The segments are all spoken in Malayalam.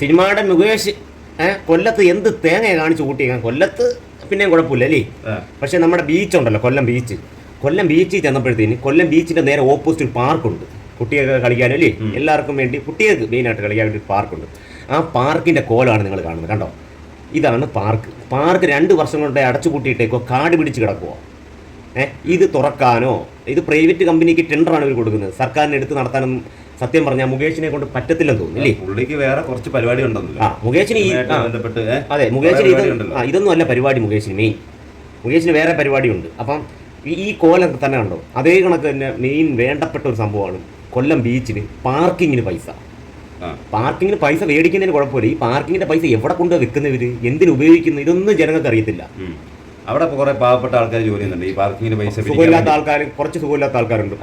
സിനിമയുടെ മുകേഷ് കൊല്ലത്ത് എന്ത് തേങ്ങ കാണിച്ചു കൂട്ടിയേക്കാൻ? കൊല്ലത്ത് പിന്നെയും കുഴപ്പമില്ല അല്ലേ. പക്ഷെ നമ്മുടെ ബീച്ച് ഉണ്ടല്ലോ കൊല്ലം ബീച്ച് കൊല്ലം ബീച്ചിൽ ചെന്നപ്പോഴത്തേന് കൊല്ലം ബീച്ചിന്റെ നേരെ ഓപ്പോസിറ്റ് ഒരു പാർക്കുണ്ട് കുട്ടികൾക്ക് കളിക്കാനും അല്ലേ? എല്ലാവർക്കും വേണ്ടി കുട്ടികൾക്ക് മെയിനായിട്ട് കളിക്കാൻ വേണ്ടി പാർക്കുണ്ട് ആ പാർക്കിന്റെ കോലാണ് നിങ്ങൾ കാണുന്നത് കണ്ടോ? ഇതാണ് പാർക്ക് പാർക്ക് രണ്ട് വർഷം കൊണ്ട് അടച്ചു കൂട്ടിയിട്ടേക്കോ കാട് പിടിച്ച് കിടക്കുവോ? ഏഹ് ഇത് തുറക്കാനോ? ഇത് പ്രൈവറ്റ് കമ്പനിക്ക് ടെൻഡർ ആണ് ഇവർ കൊടുക്കുന്നത്. സർക്കാരിന് എടുത്ത് നടത്താനൊന്നും സത്യം പറഞ്ഞാൽ മുകേഷിനെ കൊണ്ട് പറ്റത്തില്ലെന്ന് തോന്നുന്നു അല്ലേ പുള്ളിക്ക് വേറെ കുറച്ച് പരിപാടി ആ മുകേഷിന് ഈ ബന്ധപ്പെട്ട്? അതെ മുകേഷിന് ഇത്. ആ ഇതൊന്നും അല്ല പരിപാടി മുകേഷിന് മെയിൻ. മുകേഷിന് വേറെ പരിപാടിയുണ്ട്. അപ്പം ഈ ഈ കോലം തന്നെ ഉണ്ടോ അതേ കണക്ക് തന്നെ മെയിൻ വേണ്ടപ്പെട്ട ഒരു സംഭവമാണ് കൊല്ലം ബീച്ചിന് പാർക്കിങ്ങിന് പൈസ. പാർക്കിങ്ങിന് പൈസ മേടിക്കുന്നതിന് കുഴപ്പമില്ല. ഈ പാർക്കിങ്ങിന്റെ പൈസ എവിടെ കൊണ്ട് വെക്കുന്നവര് എന്തിനു ഉപയോഗിക്കുന്നു? ഇതൊന്നും ജനങ്ങൾക്ക് അറിയത്തില്ല. അവിടെ കുറെ പാവപ്പെട്ട ആൾക്കാർ ജോലി ചെയ്യുന്നുണ്ട്. ഈ പാർക്കിങ്ങിന് പൈസ സുഖമില്ലാത്ത. ആൾക്കാർ കുറച്ച് സുഖമില്ലാത്ത ആൾക്കാരുണ്ട്.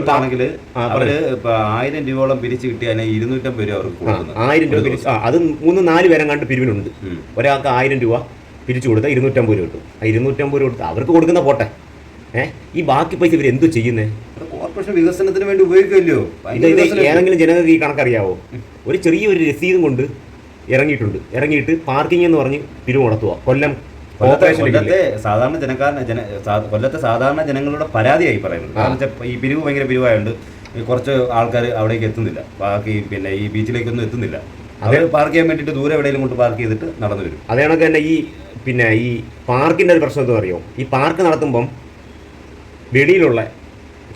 ഇപ്പാണെങ്കിൽ അവർ ആയിരം രൂപയോളം പിരിച്ചു കിട്ടിയാൽ ഇരുന്നൂറ്റമ്പത് രൂപ അവർക്ക് കൊടുക്കുന്നത് ആയിരം രൂപ പിരിച്ച് അത് മൂന്ന് നാല് പേരെ കണ്ട് പിരിവിനുണ്ട്. ഒരാൾക്ക് ആയിരം രൂപ പിരിച്ചു കൊടുത്താൽ ഇരുന്നൂറ്റമ്പത് രൂപ കിട്ടും. ആ ഇരുന്നൂറ്റമ്പത് രൂപ കൊടുത്ത് അവർക്ക് കൊടുക്കുന്ന പോട്ടെ. ഏഹ് ഈ ബാക്കി പൈസ ഇവർ എന്തു ചെയ്യുന്നത് കോർപ്പറേഷൻ വികസനത്തിന് വേണ്ടി ഉപയോഗിക്കുമല്ലോ. ഏതെങ്കിലും ജനങ്ങൾക്ക് ഈ കണക്കറിയാവോ? ഒരു ചെറിയൊരു രസീതും കൊണ്ട് ഇറങ്ങിയിട്ടുണ്ട്. ഇറങ്ങിയിട്ട് പാർക്കിംഗ് എന്ന് പറഞ്ഞ് പിരിവ് നടത്തുക കൊല്ലം കൊല്ലത്തെ സാധാരണ ജനക്കാരൻ ജന കൊല്ലത്തെ സാധാരണ ജനങ്ങളുടെ പരാതിയായി പറയുന്നത് കാരണം വെച്ചാൽ ഈ പിരിവ് ഭയങ്കര പിരിവായതുകൊണ്ട് കുറച്ച് ആൾക്കാർ അവിടേക്ക് എത്തുന്നില്ല. ബാക്കി പിന്നെ ഈ ബീച്ചിലേക്കൊന്നും എത്തുന്നില്ല. അവർ പാർക്ക് ചെയ്യാൻ വേണ്ടിയിട്ട് ദൂരെ എവിടെയെങ്കിലും കൊണ്ട് പാർക്ക് ചെയ്തിട്ട് നടന്നു വരും. അതേ കണക്ക് തന്നെ ഈ പിന്നെ ഈ പാർക്കിന്റെ ഒരു പ്രശ്നം എന്താ പറയുമോ ഈ പാർക്ക് നടത്തുമ്പം വെളിയിലുള്ള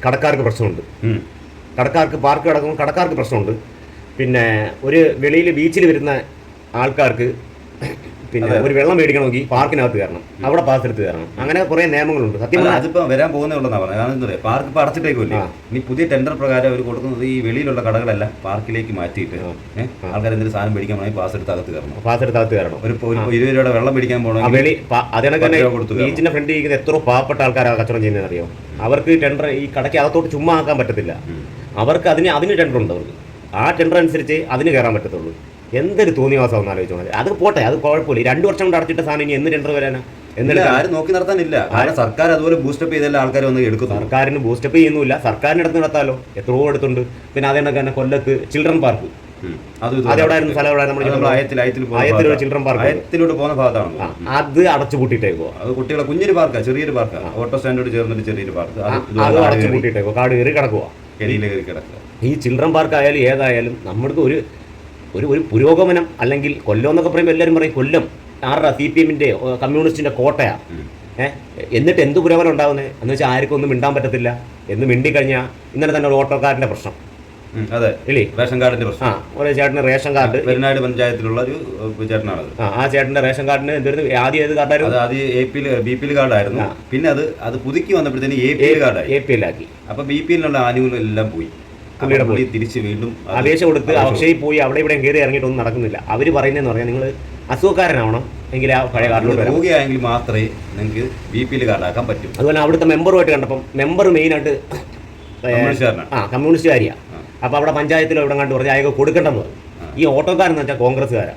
കടക്കാർക്ക് പ്രശ്നമുണ്ട്. കടക്കാർക്ക് പാർക്ക് കിടക്കുമ്പോൾ കടക്കാർക്ക് പ്രശ്നമുണ്ട്. പിന്നെ ഒരു വെളിയിൽ ബീച്ചിൽ വരുന്ന ആൾക്കാർക്ക് പിന്നെ ഒരു വെള്ളം മേടിക്കണമെങ്കിൽ പാർക്കിനകത്ത് കയറണം. അവിടെ പാസ് എടുത്ത് കയറണം. അങ്ങനെ കുറെ നിയമങ്ങളുണ്ട്. സത്യം അതിപ്പോ വരാൻ പോകുന്നേ ഉള്ളതാ പറഞ്ഞത്. കാരണം എന്താ പറയുക പാർക്ക് ഇപ്പൊ അടച്ചിട്ടേക്കുമല്ലേ ആ. ഇനി പുതിയ ടെൻഡർ പ്രകാരം അവർ കൊടുക്കുന്നത് ഈ വെളിയിലുള്ള കടകളല്ല പാർക്കിലേക്ക് മാറ്റിയിട്ട് ആൾക്കാർ എന്തെങ്കിലും സാധനം മേടിക്കാൻ പോകണമെങ്കിൽ പാസ് എടുത്ത് അകത്ത് കയറണം. പാസ് എടുത്ത് അകത്ത് കയറണം. ഒരു ഇരുപത് രൂപയുടെ വെള്ളം മേടിക്കാൻ പോകണം വെളി അതിനൊക്കെ. ബീച്ചിന്റെ ഫ്രണ്ടിൽ ഇരിക്കുന്ന എത്ര പാവപ്പെട്ട ആൾക്കാരാണ് കച്ചവടം ചെയ്യുന്നത് അറിയോ അവർക്ക് ടെൻഡർ ഈ കടയ്ക്ക് അകത്തോട്ട് ചുമ്മാ ആക്കാൻ പറ്റത്തില്ല. അവർക്ക് അതിന് അതിന് ടെൻഡർ ഉണ്ട് അവർക്ക്. ആ ടെൻഡർ അനുസരിച്ച് അതിന് കയറാൻ പറ്റത്തുള്ളൂ. എന്തൊരു തോന്നിവാസം ഒന്ന് ആലോചിച്ചോളാം അത് പോട്ടെ അത് കുഴപ്പമില്ല. ഈ രണ്ട് വർഷം കൊണ്ട് അടച്ചിട്ട സാധനം ഇനി എന്ന് ടെൻഡർ വരാനാ? എന്നിട്ട് ആരും നോക്കി നടത്താനില്ല കാരണം സർക്കാർ അതുപോലെ ബൂസ്റ്റപ്പ് ചെയ്തല്ല ആൾക്കാർ വന്ന് എടുക്കും സർക്കാരിന് ബൂസ്റ്റപ്പ് ചെയ്യുന്നില്ല സർക്കാരിന് അടുത്ത് നടത്താലോ? എത്രയോ എടുത്തുണ്ട് പിന്നെ അതേ തന്നെ കൊല്ലത്ത് ചിൽഡ്രൻ പാർക്ക് പോകുന്ന അയത്തിലോട്ട് ഭാഗത്താണ്. അത് അടച്ചു പൂട്ടിട്ടേക്കോ അത് കുട്ടികളെ കുഞ്ഞൊരു പാർക്കാ ചെറിയൊരു പാർക്കാ ഓട്ടോ സ്റ്റാൻഡോട് ചേർന്നിട്ട് ചെറിയൊരു പാർക്ക് അത് അടച്ചു പൂട്ടിട്ടേക്കോ കാട് കയറി കയറി കിടക്കുക ഈ ചിൽഡ്രൻ പാർക്ക് ആയാലും ഏതായാലും നമ്മൾക്ക് ഒരു ഒരു ഒരു പുരോഗമനം അല്ലെങ്കിൽ കൊല്ലം എന്നൊക്കെ പറയുമ്പോൾ എല്ലാവരും പറയും കൊല്ലം. ആരുടെ സി പി എമ്മിന്റെ കമ്മ്യൂണിസ്റ്റിന്റെ കോട്ടയാണ് ഏഹ് എന്നിട്ട് എന്ത് പുരോഗമനം ഉണ്ടാകുന്നത് എന്ന് വെച്ചാൽ ആർക്കും ഒന്നും മിണ്ടാൻ പറ്റത്തില്ല. എന്ന് മിണ്ടിക്കഴിഞ്ഞാൽ ഇന്നലെ തന്നെ ഒരു ഓട്ടോക്കാരന്റെ പ്രശ്നം. അതെ. ഇല്ലേ? റേഷൻ കാർഡിന്റെ പ്രശ്നം. ആ ഒരു ചേട്ടന് റേഷൻ കാർഡ്. വെരുനാട് പഞ്ചായത്തിലുള്ള ഒരു ചേട്ടനാണത്. ആ ചേട്ടന്റെ ചേട്ടന്റെ റേഷൻ കാർഡിന് എന്തായിരുന്നു ആദ്യം ഏത് കാർഡായിരുന്നു? ആദ്യം A P B P L കാർഡായിരുന്നു. പിന്നെ അത് അത് പുതുക്കി വന്നപ്പോഴത്തേന് എ പി എൽ കാർഡായി. എ പി എല്ലാക്കി അപ്പൊ ബി പി എല്ലിനുള്ള ആനുകൂല്യം എല്ലാം പോയി. പുള്ളിയുടെ പുള്ളി. തിരിച്ച് വീണ്ടും ആവേശം അപേക്ഷ കൊടുത്ത് അക്ഷയിൽ പോയി അവിടെ ഇവിടെ കയറി ഇറങ്ങിയിട്ടൊന്നും നടക്കുന്നില്ല. അവർ പറയുന്നതെന്ന് പറഞ്ഞാൽ നിങ്ങൾ അസുഖക്കാരനാവണം എങ്കിൽ ആ പഴയ കാർഡിലോട്ട് രോഗിയായെങ്കിൽ മാത്രമേ നിങ്ങൾക്ക് ബി പി എൽ കാർഡാക്കാൻ പറ്റും. അതുപോലെ അവിടുത്തെ മെമ്പറുമായിട്ട് കണ്ടപ്പം മെമ്പർ മെയിനായിട്ട് ആ കമ്മ്യൂണിസ്റ്റുകാരിയാണ് അപ്പോൾ അവിടെ പഞ്ചായത്തിലോ ഇവിടെ കണ്ടു പറഞ്ഞാൽ അയാൾക്ക് കൊടുക്കേണ്ടെന്ന് പറഞ്ഞു. ഈ ഓട്ടോക്കാരെന്ന് വെച്ചാൽ കോൺഗ്രസ്സുകാരാ.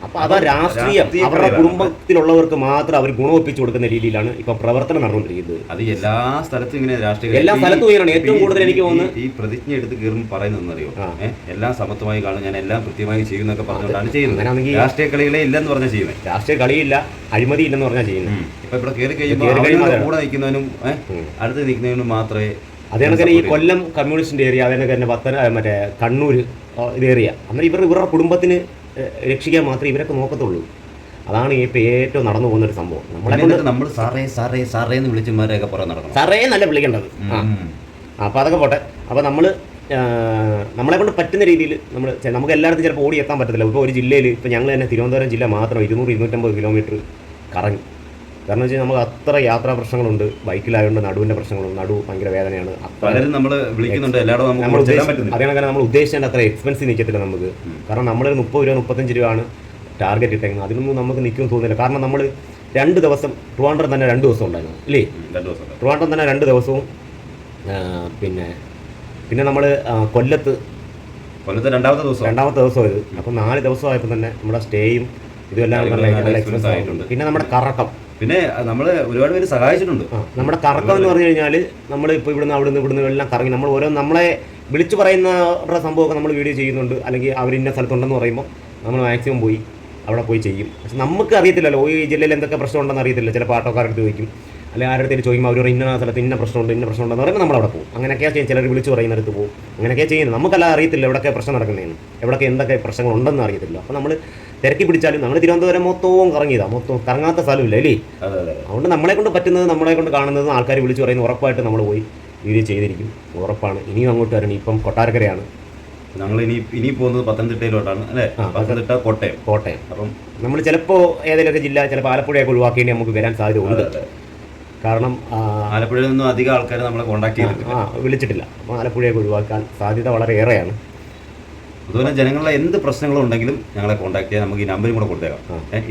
ആ അപ്പോൾ അതാ രാഷ്ട്രീയം. അവരുടെ. കുടുംബത്തിലുള്ളവർക്ക് മാത്രം അവർ ഗുണമൊപ്പിച്ചു കൊടുക്കുന്ന രീതിയിലാണ് ഇപ്പൊ പ്രവർത്തനം നടന്നുകൊണ്ടിരിക്കുന്നത്. അത് എല്ലാ സ്ഥലത്തും ഇങ്ങനെ രാഷ്ട്രീയ എല്ലാ സ്ഥലത്തും ഇങ്ങനെയാണ്. ഏറ്റവും കൂടുതൽ എനിക്ക് തോന്നുന്നു തോന്നുന്നത് ഈ പ്രതിജ്ഞ എടുത്ത് കയറുമ്പോൾ പറയുന്നറിയോ ആ. എല്ലാം സമത്വമായി കാണും. ഞാൻ എല്ലാം കൃത്യമായി ചെയ്യുന്നൊക്കെ പറഞ്ഞുകൊണ്ടാണ് ചെയ്യുന്നത്. രാഷ്ട്രീയ കളികളെ ഇല്ലെന്ന് പറഞ്ഞാൽ ചെയ്യുന്നത് രാഷ്ട്രീയ കളിയില്ല അഴിമതി ഇല്ലെന്ന് പറഞ്ഞാൽ ചെയ്യുന്നത് ഇപ്പൊ ഇവിടെ കയറി കഴിയുമ്പോൾ. കൂടെ നിൽക്കുന്നവനും അടുത്ത് നിൽക്കുന്നവനും മാത്രമേ അതേ തന്നെ ഈ കൊല്ലം കമ്മ്യൂണിസ്റ്റിന്റെ ഏരിയ അതേ കണക്ക് തന്നെ പത്തന മറ്റേ കണ്ണൂർ ഏരിയ. അന്നേരം ഇവർ ഇവരുടെ കുടുംബത്തിന് രക്ഷിക്കാൻ മാത്രമേ ഇവരൊക്കെ നോക്കത്തുള്ളൂ. അതാണ് ഇപ്പോൾ ഏറ്റവും നടന്നു പോകുന്ന ഒരു സംഭവം. നമ്മളെ നമ്മൾ സാറേ സാറേ സാറേ എന്ന് വിളിച്ചമാരെയൊക്കെ പുറം നടക്കണം. സാറേ നല്ല വിളിക്കേണ്ടത്. ആ. അപ്പോൾ അതൊക്കെ പോട്ടെ. അപ്പോൾ നമ്മൾ നമ്മളെ കൊണ്ട് പറ്റുന്ന രീതിയിൽ നമ്മൾ നമുക്ക് എല്ലായിടത്തും ചിലപ്പോൾ ഓടി എത്താൻ പറ്റത്തില്ല. ഇപ്പോൾ ഒരു ജില്ലയിൽ ഇപ്പോൾ ഞങ്ങൾ തന്നെ തിരുവനന്തപുരം ജില്ല മാത്രം ഇരുന്നൂറ് ഇരുന്നൂറ്റമ്പത് കിലോമീറ്റർ കറങ്ങി. കാരണം വെച്ചാൽ നമ്മൾ അത്ര യാത്രാ പ്രശ്നങ്ങളുണ്ട്. ബൈക്കിലായതുകൊണ്ട് നടുവിന്റെ പ്രശ്നങ്ങളുണ്ട് നടു ഭയങ്കര വേദനയാണ്. പലരും നമ്മൾ വിളിക്കുന്നുണ്ട്. എല്ലായിടും നമ്മൾ അതേ കണക്ക് നമ്മൾ ഉദ്ദേശിച്ചതിന്റെ അത്ര എക്സ്പെൻസ് നിൽക്കത്തില്ല നമുക്ക്. കാരണം നമ്മളൊരു മുപ്പത് രൂപ മുപ്പത്തഞ്ച് രൂപയാണ് ടാർഗറ്റ് ഇട്ടേക്കുന്നത്. അതിനൊന്നും നമുക്ക് നിൽക്കുമെന്ന് തോന്നുന്നില്ല. കാരണം നമ്മൾ രണ്ട് ദിവസം ട്രിവാൻഡ്രം തന്നെ രണ്ട് ദിവസം ഉണ്ടായിരുന്നു ഇല്ലേ. ട്രിവാൻഡ്രം തന്നെ രണ്ട് ദിവസവും പിന്നെ പിന്നെ നമ്മൾ കൊല്ലത്ത് കൊല്ലത്ത് രണ്ടാമത്തെ ദിവസം. രണ്ടാമത്തെ ദിവസം ഇത്. അപ്പം നാല് ദിവസമായപ്പോൾ തന്നെ നമ്മുടെ സ്റ്റേയും ഇതുമെല്ലാം നല്ല എക്സ്പെൻസ്. ആയിട്ടുണ്ട്. പിന്നെ നമ്മുടെ കറക്കം. പിന്നെ നമ്മൾ ഒരുപാട് പേര് സഹായിച്ചിട്ടുണ്ട്. നമ്മുടെ കറക്കം എന്ന് പറഞ്ഞു കഴിഞ്ഞാൽ നമ്മൾ ഇപ്പോൾ ഇവിടുന്ന് അവിടുന്ന് ഇവിടുന്ന് എല്ലാം കറങ്ങി നമ്മൾ ഓരോ നമ്മളെ വിളിച്ചു പറയുന്നവരുടെ സംഭവമൊക്കെ നമ്മൾ വീഡിയോ ചെയ്യുന്നുണ്ട്. അല്ലെങ്കിൽ അവർ ഇന്ന സ്ഥലത്തുണ്ടെന്ന് പറയുമ്പോൾ നമ്മൾ മാക്സിമം പോയി അവിടെ പോയി ചെയ്യും. പക്ഷെ നമുക്ക് അറിയത്തില്ലല്ലോ ഈ ജില്ലയിൽ എന്തൊക്കെ പ്രശ്നം ഉണ്ടെന്ന് അറിയത്തില്ല ചിലപ്പോൾ അടുത്ത് ചോദിക്കും. അല്ലെങ്കിൽ ആരുടെ അടുത്ത് ചോദിക്കുമ്പോൾ അവർ ഇന്ന സ്ഥലത്ത് ഇന്ന പ്രശ്നമുണ്ട് ഇന്ന പ്രശ്നമുണ്ടെന്ന് പറയുമ്പോൾ നമ്മൾ അവിടെ പോകും. അങ്ങനെയൊക്കെയാണ് ചെയ്യും ചിലർ വിളിച്ച് പറയുന്നിടത്ത് പോകും. അങ്ങനെയൊക്കെയാണ് ചെയ്യുന്നത്. നമുക്കല്ല അറിയത്തില്ല എവിടെയൊക്കെ പ്രശ്നം നടക്കുന്നതെന്ന്. എവിടെയൊക്കെ എന്തൊക്കെ പ്രശ്നങ്ങളുണ്ടെന്ന് അറിയത്തില്ല. അപ്പോൾ നമ്മൾ തിരക്കി പിടിച്ചാലും നമ്മൾ തിരുവനന്തപുരം മൊത്തവും കറങ്ങിയതാണ് മൊത്തവും കറങ്ങാത്ത സ്ഥലമില്ല അല്ലേ? അതെ അതെ. അതെ. അതുകൊണ്ട് നമ്മളെ കൊണ്ട് പറ്റുന്നത് നമ്മളെ കൊണ്ട് കാണുന്നത് ആൾക്കാർ വിളിച്ച് പറയുന്നത് ഉറപ്പായിട്ട് നമ്മൾ പോയി വീഡിയോ ചെയ്തിരിക്കും. ഉറപ്പാണ്. ഇനിയും അങ്ങോട്ട് വരണം. ഇപ്പം കൊട്ടാരക്കരയാണ്. ഞങ്ങൾ ഇനി ഇനി പോകുന്നത് പത്തനംതിട്ടയിലോട്ടാണ് അല്ലേ? പത്തനംതിട്ട കോട്ടയം. കോട്ടയം. അപ്പം നമ്മൾ ചിലപ്പോൾ ഏതെങ്കിലുമൊക്കെ ജില്ല ചിലപ്പോൾ ആലപ്പുഴയൊക്കെ ഒഴിവാക്കേണ്ടി നമുക്ക് വരാൻ സാധ്യത ഉണ്ട്. അതെ, അതെ. കാരണം ആലപ്പുഴയിൽ നിന്നും അധികം ആൾക്കാർ നമ്മളെ കോൺടാക്ട് ചെയ്തിട്ടില്ല. വിളിച്ചിട്ടില്ല. അപ്പോൾ ആലപ്പുഴയൊക്കെ ഒഴിവാക്കാൻ സാധ്യത വളരെ ഏറെയാണ് അതുപോലെ ജനങ്ങളുടെ എന്ത് പ്രശ്നങ്ങളും ഉണ്ടെങ്കിലും ഞങ്ങളെ കോൺടാക്ട് ചെയ്യാൻ നമുക്ക് ഈ നമ്പരും കൂടെ കൊടുത്തേക്കാം.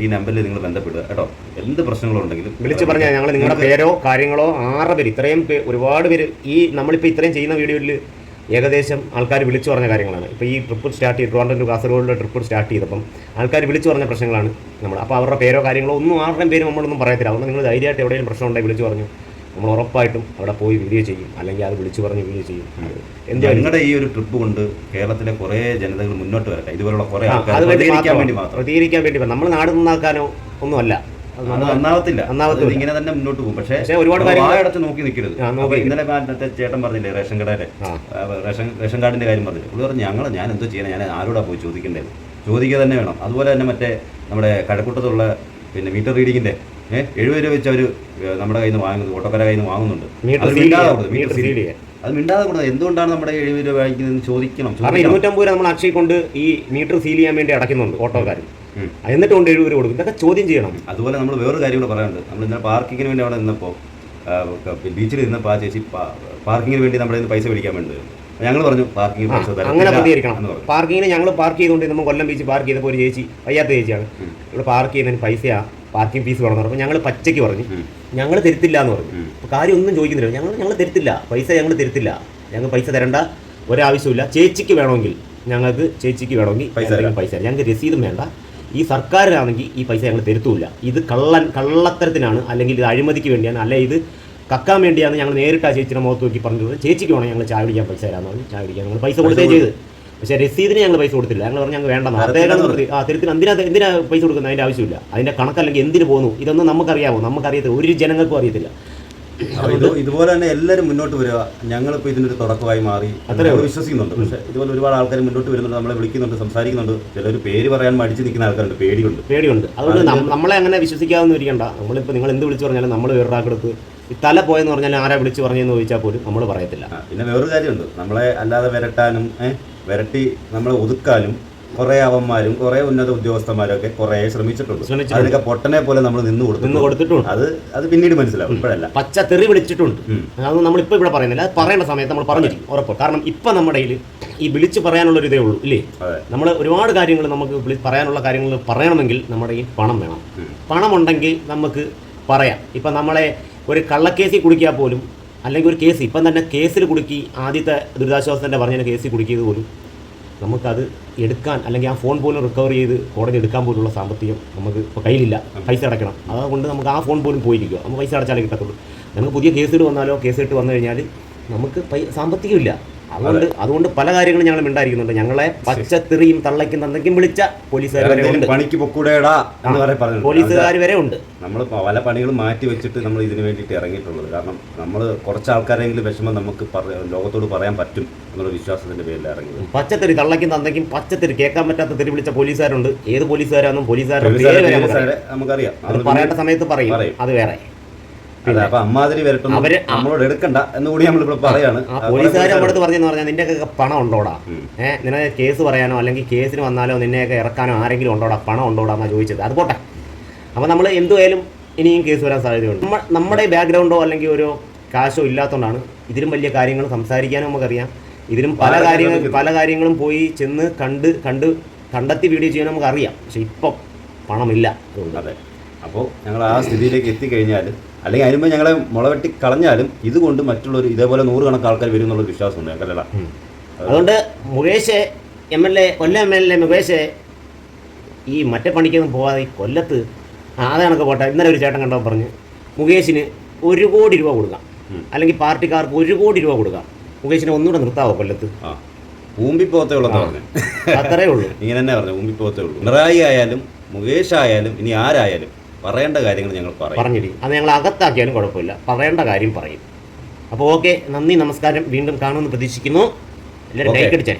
ഈ നമ്പറിൽ നിങ്ങൾ ബന്ധപ്പെടുക കേട്ടോ. എന്ത് പ്രശ്നങ്ങളും ഉണ്ടെങ്കിലും വിളിച്ച് പറഞ്ഞാൽ ഞങ്ങൾ നിങ്ങളുടെ പേരോ കാര്യങ്ങളോ ആറ് പേര് ഇത്രയും ഒരുപാട് പേര് ഈ നമ്മളിപ്പോൾ ഇത്രയും ചെയ്യുന്ന വീഡിയോയിൽ ഏകദേശം ആൾക്കാർ വിളിച്ചു പറഞ്ഞ കാര്യങ്ങളാണ്. ഇപ്പോൾ ഈ ട്രിപ്പ് സ്റ്റാർട്ട് ചെയ്ത് ട്രിവാൻഡ്രം കാസർഗോഡിലെ ട്രിപ്പ് സ്റ്റാർട്ട് ചെയ്തപ്പം ആൾക്കാർ വിളിച്ചു പറഞ്ഞ പ്രശ്നങ്ങളാണ് നമ്മൾ അപ്പോൾ അവരുടെ പേരോ കാര്യങ്ങളോ ഒന്നും ആരുടെയും പേര് നമ്മളൊന്നും പറയത്തില്ല. അതുകൊണ്ട് നിങ്ങൾ ധൈര്യമായിട്ട് എവിടെയെങ്കിലും പ്രശ്നം ഉണ്ടെങ്കിൽ വിളിച്ചു പറഞ്ഞു. നമ്മൾ ഉറപ്പായിട്ടും അവിടെ പോയി വീഡിയോ ചെയ്യും. അല്ലെങ്കിൽ അത് വിളിച്ചു പറഞ്ഞ് വീഡിയോ ചെയ്യും. എന്താ ഞങ്ങളുടെ ഈ ഒരു ട്രിപ്പ് കൊണ്ട് കേരളത്തിലെ കുറേ ജനതകൾ മുന്നോട്ട് വരട്ടെ. ഇതുപോലുള്ള കുറേ ആൾക്കാർ പ്രതികരിക്കാൻ. വേണ്ടി മാത്രം. പ്രതികരിക്കാൻ വേണ്ടി നമ്മൾ നാട് നന്നാക്കാനോ ഒന്നുമല്ല. നന്നാവത്തില്ല. ഇങ്ങനെ തന്നെ മുന്നോട്ട് പോകും. പക്ഷേ ഒരുപാട് വായടച്ച് നോക്കി നിൽക്കരുത് ഇന്നലെ മറ്റേ ചേട്ടൻ പറഞ്ഞില്ലേ റേഷൻ കടയുടെ റേഷൻ റേഷൻ കാർഡിന്റെ കാര്യം പറഞ്ഞില്ലേ? പുള്ളി പറഞ്ഞു ഞങ്ങൾ ഞാൻ എന്തോ ചെയ്യണം? ഞാൻ ആരോടാ പോയി ചോദിക്കേണ്ടത്? ചോദിക്കുക തന്നെ വേണം. അതുപോലെ തന്നെ മറ്റേ നമ്മുടെ കഴക്കൂട്ടത്തുള്ള പിന്നെ മീറ്റർ റീഡിങ്ങിന്റെ ഏഹ് എഴുപത് രൂപ വെച്ച് അവർ നമ്മുടെ കയ്യിൽ നിന്ന് വാങ്ങുന്നത് ഓട്ടോക്കാരെ കയ്യിൽ നിന്ന് വാങ്ങുന്നുണ്ട് അത് മിണ്ടാതെ. കൊടുത്തു, മീറ്റർ സീൽ അത് മിണ്ടാതെ കൊടുത്തത്. എന്തുകൊണ്ടാണ് നമ്മുടെ എഴുപത് രൂപ വാങ്ങിക്കുന്നത് ചോദിക്കണം? കാരണം. ഇരുന്നൂറ്റമ്പത് രൂപ നമ്മൾ അക്ഷയ കൊണ്ട് ഈ മീറ്റർ സീൽ ചെയ്യാൻ വേണ്ടി അടയ്ക്കുന്നുണ്ട് ഓട്ടോക്കാർ ഉം. എന്നിട്ട് കൊണ്ട് എഴുപത് രൂപ കൊടുക്കും. ഇതൊക്കെ ചോദ്യം ചെയ്യണം. അതുപോലെ നമ്മൾ വേറൊരു കാര്യം കൂടെ പറയാനുണ്ട്. നമ്മൾ ഇന്നലെ പാർക്കിങ്ങിന് വേണ്ടി അവിടെ നിന്നപ്പോൾ ബീച്ചിൽ നിന്നപ്പോൾ ആ ചേച്ചി പാർക്കിങ്ങിന് വേണ്ടി നമ്മുടെ പൈസ മേടിക്കാൻ വേണ്ടി വരും. ഞങ്ങൾ പറഞ്ഞു പാർക്കിംഗ് അങ്ങനെ പ്രതികരിക്കണം പാർക്കിങ്ങിന് ഞങ്ങൾ പാർക്ക് ചെയ്തുകൊണ്ട് നമ്മൾ കൊല്ലം ബീച്ച് പാർക്ക് ചെയ്തപ്പോൾ ഒരു ചേച്ചി വയ്യാത്ത ചേച്ചിയാണ്. ഇവിടെ പാർക്ക് ചെയ്യുന്നതിന് പൈസയാ. പാർക്കിംഗ് ഫീസ് വേണമെന്ന് പറഞ്ഞു ഞങ്ങൾ പച്ചയ്ക്ക് പറഞ്ഞു. ഞങ്ങൾ തരുത്തില്ല എന്ന് പറഞ്ഞു. അപ്പോൾ കാര്യം ഒന്നും ചോദിക്കുന്നില്ല. ഞങ്ങൾ ഞങ്ങൾ തരുത്തില്ല. പൈസ ഞങ്ങൾ തരുത്തില്ല. ഞങ്ങൾ പൈസ തരേണ്ട. ഒരാവശ്യമില്ല ചേച്ചിക്ക് വേണമെങ്കിൽ ഞങ്ങൾക്ക് ചേച്ചിക്ക് വേണമെങ്കിൽ പൈസ പൈസ തരാം. ഞങ്ങൾക്ക് രസീതും വേണ്ട. ഈ സർക്കാരിനാണെങ്കിൽ ഈ പൈസ ഞങ്ങൾ തരുത്തുമില്ല. ഇത് കള്ളൻ കള്ളത്തരത്തിനാണ്. അല്ലെങ്കിൽ ഇത് അഴിമതിക്ക് വേണ്ടിയാണ്. അല്ലെ ഇത് കക്കാൻ വേണ്ടിയാണ് ഞങ്ങൾ നേരിട്ട് ആ ചേച്ചിയുടെ മുഖത്ത് നോക്കി പറഞ്ഞത്. ചേച്ചിക്ക് വേണം ഞങ്ങൾ ചായ പിടിക്കാൻ പൈസ തരാമെന്ന് പറഞ്ഞു. ചായ പിടിക്കാൻ ഞങ്ങൾ പൈസ കൊടുത്തേ. ചെയ്ത്. പക്ഷേ രസീതിന് ഞങ്ങൾ പൈസ കൊടുത്തില്ല. ഞങ്ങൾ പറഞ്ഞു ഞങ്ങൾ തരത്തില്ല അദ്ദേഹം ആ തിരുത്തിന് എന്തിനാ എന്തിനാ പൈസ കൊടുക്കുന്നത്? അതിന്റെ ആവശ്യമില്ല. അതിന്റെ കണക്കല്ലെങ്കിൽ എന്തിന് പോകുന്നു ഇതൊന്നും നമുക്കറിയാമോ? നമുക്കറിയത്തില്ല. ഒരു ജനങ്ങൾക്കും അറിയത്തില്ല. ഇതുപോലെ തന്നെ എല്ലാവരും മുന്നോട്ട് വരിക. ഞങ്ങളിപ്പോൾ ഇതിനൊരു തുടക്കമായി മാറി. അത്രയും നമ്മൾ വിശ്വസിക്കുന്നുണ്ട്. പക്ഷേ ഇതുപോലെ ഒരുപാട് ആൾക്കാർ മുന്നോട്ട് വരുന്നുണ്ട്. നമ്മളെ വിളിക്കുന്നുണ്ട് സംസാരിക്കുന്നുണ്ട്. ചിലർ പേര് പറയാൻ മടിച്ച് നിൽക്കുന്ന ആൾക്കാരുണ്ട്. പേടിയുണ്ട്. പേടിയുണ്ട്. അതുകൊണ്ട് നമ്മളെ അങ്ങനെ വിശ്വസിക്കാവുന്ന ഇരിക്കണ്ട. നമ്മളിപ്പോൾ നിങ്ങൾ എന്ത് വിളിച്ചു പറഞ്ഞാലും നമ്മൾ വേറൊരാൾക്കെടുത്ത് ഈ തല പോയെന്ന് പറഞ്ഞാൽ ആരാ വിളിച്ചു പറഞ്ഞതെന്ന് ചോദിച്ചാൽ പോലും നമ്മൾ പറയത്തില്ല. പിന്നെ വേറൊരു കാര്യമുണ്ട്. നമ്മളെ അല്ലാതെ വിരട്ടാനും വിരട്ടി നമ്മളെ ഒതുക്കാനും കുറേ അവന്മാരും കുറേ ഉന്നത ഉദ്യോഗസ്ഥന്മാരൊക്കെ കുറേ ശ്രമിച്ചിട്ടുണ്ട്. അതിനൊക്കെ പൊട്ടനെ പോലെ നമ്മൾ നിന്ന് കൊടുത്തു കൊടുത്തിട്ടുണ്ട്. അത് അത് പിന്നീട് മനസ്സിലാവും ഇപ്പോഴല്ല. പച്ച തെറി വിളിച്ചിട്ടുണ്ട്. അതൊന്നും നമ്മളിപ്പോൾ ഇവിടെ പറയുന്നില്ല. അത് പറയേണ്ട സമയത്ത് നമ്മൾ പറഞ്ഞിരിക്കും ഉറപ്പ്. കാരണം ഇപ്പം നമ്മുടെ ഈ വിളിച്ച് പറയാനുള്ള ഒരു ഇതേ ഉള്ളൂ ഇല്ലേ? നമ്മൾ ഒരുപാട് കാര്യങ്ങൾ നമുക്ക് പറയാനുള്ള കാര്യങ്ങൾ പറയണമെങ്കിൽ നമ്മുടെ ഈ പണം വേണം. പണം ഉണ്ടെങ്കിൽ നമുക്ക് പറയാം. ഇപ്പം നമ്മളെ ഒരു കള്ളക്കേസിൽ കുടിക്കാൻ പോലും അല്ലെങ്കിൽ ഒരു കേസ് ഇപ്പം തന്നെ കേസിൽ കുടുക്കി ആദ്യത്തെ ദുരിതാശ്വാസത്തിന്റെ പറഞ്ഞ കേസിൽ കുടുക്കിയത് പോലും നമുക്കത് എടുക്കാൻ അല്ലെങ്കിൽ ആ ഫോൺ പോലും റിക്കവർ ചെയ്ത് കോടതി എടുക്കാൻ പോലുള്ള സാമ്പത്തികം നമുക്ക് ഇപ്പോൾ കയ്യിലില്ല. പൈസ അടയ്ക്കണം. അതുകൊണ്ട് നമുക്ക് ആ ഫോൺ പോലും പോയിരിക്കുക. നമുക്ക് പൈസ അടച്ചാലേ കിട്ടത്തുള്ളൂ. നമുക്ക് പുതിയ കേസുകൾ വന്നാലോ കേസ് ഇട്ട് വന്നു കഴിഞ്ഞാൽ നമുക്ക് പൈ സാമ്പത്തികമില്ല. അതുകൊണ്ട് അതുകൊണ്ട് പല കാര്യങ്ങളും ഞങ്ങൾ മിണ്ടായിരിക്കുന്നുണ്ട്. ഞങ്ങളെ പച്ചത്തെറിയും തള്ളയ്ക്കും തന്തയ്ക്കും വിളിച്ച പോലീസുകാർ വരെ ഉണ്ട്. പണിക്ക് പൊക്കൂടേടാ എന്ന് വരെ പറഞ്ഞു പോലീസുകാർ വരെ ഉണ്ട്. നമ്മൾ പല പണികളും മാറ്റി വെച്ചിട്ട് നമ്മൾ ഇതിനു വേണ്ടിയിട്ട് ഇറങ്ങിയിട്ടുള്ളത്. കാരണം നമ്മൾ കുറച്ച് ആൾക്കാരെങ്കിലും വിഷമം നമുക്ക് ലോകത്തോട് പറയാൻ പറ്റും എന്നുള്ള വിശ്വാസത്തിന്റെ പേരിൽ ഇറങ്ങി. പച്ചത്തെറി തള്ളയ്ക്കും തന്തയ്ക്കും പച്ചത്തെറി കേൾക്കാൻ പറ്റാത്ത തെറി വിളിച്ച പോലീസുകാരുണ്ട്. ഏത് പോലീസുകാരാണെന്നും പോലീസുകാരുടെ പേര് നമുക്കറിയാം. പറയേണ്ട സമയത്ത് പറയും. പറയും. അത് വേറെ. അതെ അപ്പൊ അമ്മാതിരി വരട്ടുന്നു അവർ ആ- നമ്മളോട് എടുക്കണ്ട എന്ന് കൂടി നമ്മളിപ്പോ പറയാണ്. ആ പോലീസുകാർ നമ്മുടെ അടുത്ത് പറഞ്ഞെന്ന് പറഞ്ഞാൽ നിന്റെയൊക്കെ പണം ഉണ്ടോടാ. ഏഹ് നിന്നെ കേസ് പറയാനോ അല്ലെങ്കിൽ കേസിന് വന്നാലോ നിന്നെയൊക്കെ ഇറക്കാനോ ആരെങ്കിലും ഉണ്ടോടാ? പണം ഉണ്ടോടാ എന്നാ ചോദിച്ചത്. അത് പോട്ടെ. അപ്പോൾ നമ്മൾ എന്തുമായാലും ഇനിയും കേസ് വരാൻ സാധ്യതയുണ്ട്. നമ്മ നമ്മുടെ ബാക്ക്ഗ്രൗണ്ടോ അല്ലെങ്കിൽ ഒരു കാശോ ഇല്ലാത്തതുകൊണ്ടാണ് ഇതിലും വലിയ കാര്യങ്ങൾ സംസാരിക്കാനും നമുക്കറിയാം. ഇതിലും പല വളരെ കാര്യങ്ങൾ കാര്യങ്ങൾ പല കാര്യങ്ങളും പോയി ചെന്ന് കണ്ട് കണ്ട് കണ്ടെത്തി വീഡിയോ ചെയ്യാൻ നമുക്കറിയാം. പക്ഷെ ഇപ്പം പണമില്ല. അതുകൊണ്ട് അതെ. അപ്പോൾ ഞങ്ങൾ ആ സ്ഥിതിയിലേക്ക് എത്തിക്കഴിഞ്ഞാൽ അല്ലെങ്കിൽ അതിനുമ്പോൾ ഞങ്ങളെ മുളവെട്ടി കളഞ്ഞാലും ഇതുകൊണ്ട് മറ്റുള്ളവർ ഇതേപോലെ നൂറുകണക്ക് ആൾക്കാർ വരും എന്നുള്ള വിശ്വാസമുണ്ട് ഞങ്ങൾക്കല്ല. അതുകൊണ്ട് Mukesh M L A Kollam M L A Mukesh? ഈ മറ്റേ പണിക്കൊന്നും പോവാതെ ഈ കൊല്ലത്ത് ആദ്യ കണക്ക് പോട്ടെ ഇന്നലെ ഒരു ചേട്ടൻ കണ്ടോ പറഞ്ഞ് മുകേഷിന് ഒരു കോടി രൂപ കൊടുക്കാം. അല്ലെങ്കിൽ പാർട്ടിക്കാർക്ക് ഒരു കോടി രൂപ കൊടുക്കാം. മുകേഷിനെ ഒന്നുകൂടെ നിർത്താവോ കൊല്ലത്ത്? ആ. ഊമ്പിപ്പോത്തേ ഉള്ളൂ പറഞ്ഞു. അത്രേ ഉള്ളൂ. ഇങ്ങനെ തന്നെ പറഞ്ഞു ഊമ്പിപ്പോത്തേ ഉള്ളൂ. പിണറായി ആയാലും മുകേഷ് ആയാലും ഇനി ആരായാലും പറയേണ്ട കാര്യങ്ങൾ ഞങ്ങൾ പറയും. അത് ഞങ്ങൾ അകത്താക്കിയാലും കുഴപ്പമില്ല. പറയേണ്ട കാര്യം പറയും. അപ്പോൾ ഓക്കെ നന്ദി നമസ്കാരം. വീണ്ടും കാണുമെന്ന് പ്രതീക്ഷിക്കുന്നു. എല്ലാവരും കൈക്കടിച്ചേ ലൈക്ക് അടിച്ചേ